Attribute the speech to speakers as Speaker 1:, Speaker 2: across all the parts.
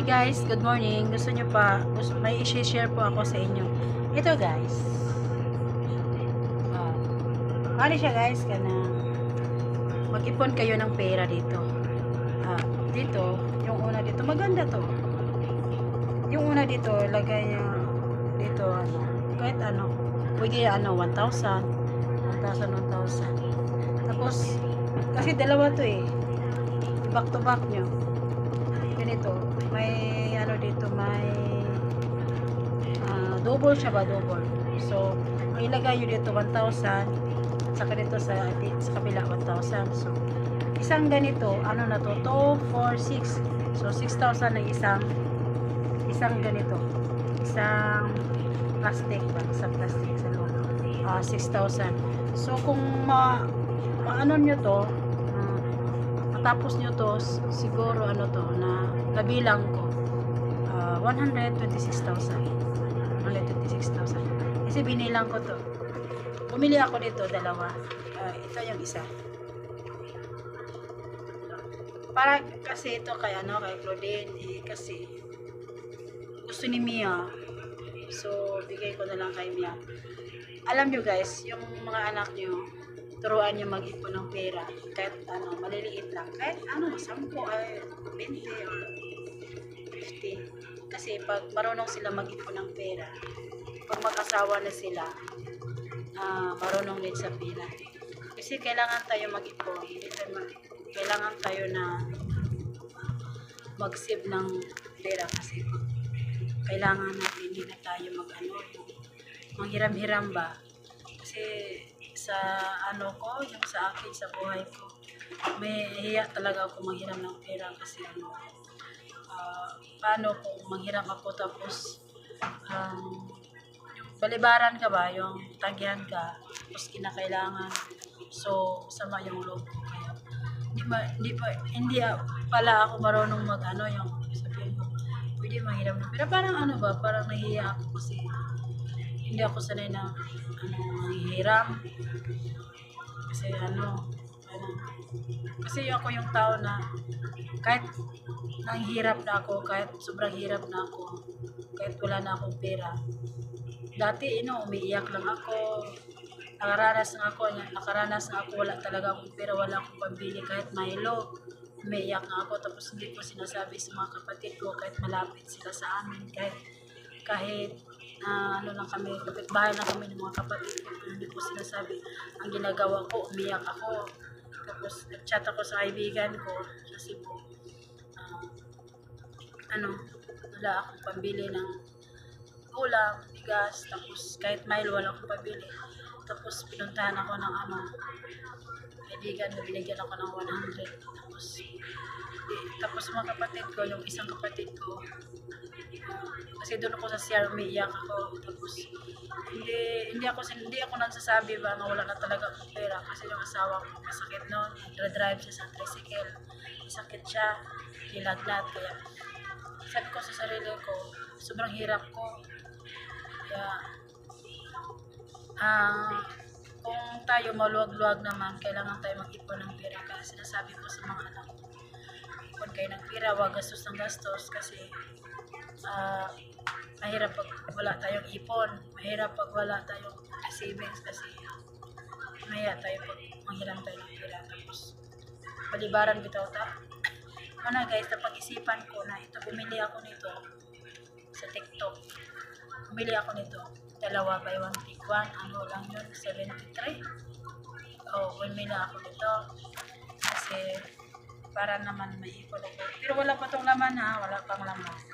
Speaker 1: Hi guys, good morning. Gusto nyo pa, gusto, may i-share po ako sa inyo. Ito guys. Ah, ano siya guys, kana mag-ipon kayo ng pera dito. Ah, dito, yung una dito, maganda to. Yung una dito, lagay nyo dito, ano, kahit ano, pwede ano, 1,000, 1,000, 1,000. Tapos, kasi dalawa to eh. Back to back nyo ganito may ano dito may ah, double siya ba double? So may ilagay nyo dito 1,000 saka dito sa, sa kabila 1,000 so isang ganito ano na to 2, 4, 6 so 6,000 na isang isang ganito. Isang plastic ba? Sa plastic sa loob. Ah, 6,000 so kung ma maano nyo to matapos nyo to siguro ano to na kabilang ko ah, 126,000 126,000 kasi binilang ko to. Bumili ako dito dalawa. Ah, ito yung isa. Para kasi ito kay ano kay Claudine eh, kasi gusto ni Mia. So bigay ko na lang kay Mia. Alam nyo guys yung mga anak nyo turuan nyo mag-ipon ng pera. Kahit ano maliliit lang. Kahit ano 10 ay 20 or 50 kasi pag marunong sila mag-ipon ng pera pag mag-asawa na sila ah, marunong din sa pera. Kasi kailangan tayo mag-ipon. Kailangan tayo na mag-save ng pera kasi kailangan natin hindi na tayo mag-ano. Manghiram-hiram ba? Kasi sa ano ko yung sa akin sa buhay ko. May hiya talaga ako manghiram ng pera kasi ano ah, paano kung manghiram ako tapos um, yung balibaran ka ba yung tagyan ka tapos kinakailangan. So sama yung loob ko kaya hindi ma, hindi pa hindi pala ako marunong mag ano yung sabihin ko pwede manghiram ng pera parang ano ba parang nahihiya ako kasi hindi ako sanay na ano manghihiram kasi ano ano kasi ako yung tao na kahit nanghirap na ako kahit sobrang hirap na ako kahit wala na akong pera dati ino umiiyak lang ako. Nakaranas na ako nakaranas na ako wala talaga akong pera wala akong pambili kahit Milo umiiyak na ako. Tapos hindi ko sinasabi sa mga kapatid ko kahit malapit sila sa amin kahit kahit na ano lang kami kapitbahay lang kami ng mga kapatid ko. Hindi ko sinasabi. Ang ginagawa ko umiyak ako. Tapos nag-chat ako sa kaibigan ko. Sa Cebu Ah, ano wala akong pambili ng ulam, bigas, tapos kahit mile wala akong pabili. Tapos pinuntahan ako ng ano, kaibigan binigyan ako ng 100. Tapos, di, tapos mga kapatid ko, yung isang kapatid ko, kasi doon ako sa CR umiiyak ako. Tapos, hindi, hindi ako, hindi ako nagsasabi ba na wala na talaga akong pera kasi yung asawa ko masakit noon. Nagdra-drive siya sa tricycle. Sakit siya, nilagnat. Kaya, sabi ko sa sarili ko, sobrang hirap ko. Kaya, ah, kung tayo maluwag-luwag naman, kailangan tayo mag-ipon ng pera. Kaya sinasabi ko sa mga anak ko, ipon kayo ng pera, wag gastos ng gastos kasi ah, mahirap pag wala tayong ipon. Mahirap pag wala tayong savings kasi maya tayo pag manghiram tayo ng pera. Tapos, balibaran bitaw ta. Ano guys, napag-isipan ko na ito, bumili ako nito sa TikTok. Bumili ako nito. Dalawa by one take one. Ano lang yun? 73. Oh, bumili ako nito. Kasi para naman may ipon ako. Pero wala pa tong laman ha. Wala pang laman.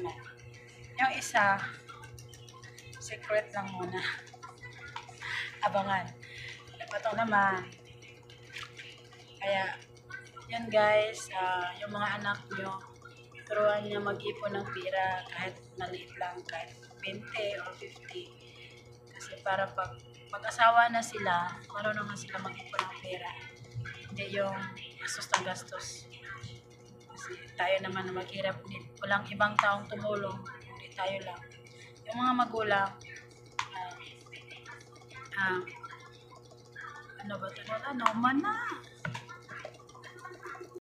Speaker 1: Mo. Yung isa, secret lang muna. Abangan. Tong laman. Kaya, yan guys, ah, yung mga anak nyo, turuan niya mag-ipon ng pera kahit maliit lang, kahit 20 or 50. Kasi para pag mag-asawa na sila, marunong na sila mag-ipon ng pera. Hindi yung gastos ng gastos. Tayo naman na maghirap din. Walang ibang taong tumulong, hindi tayo lang. Yung mga magulang, ah, ah, ano ba ito? Ano, man na.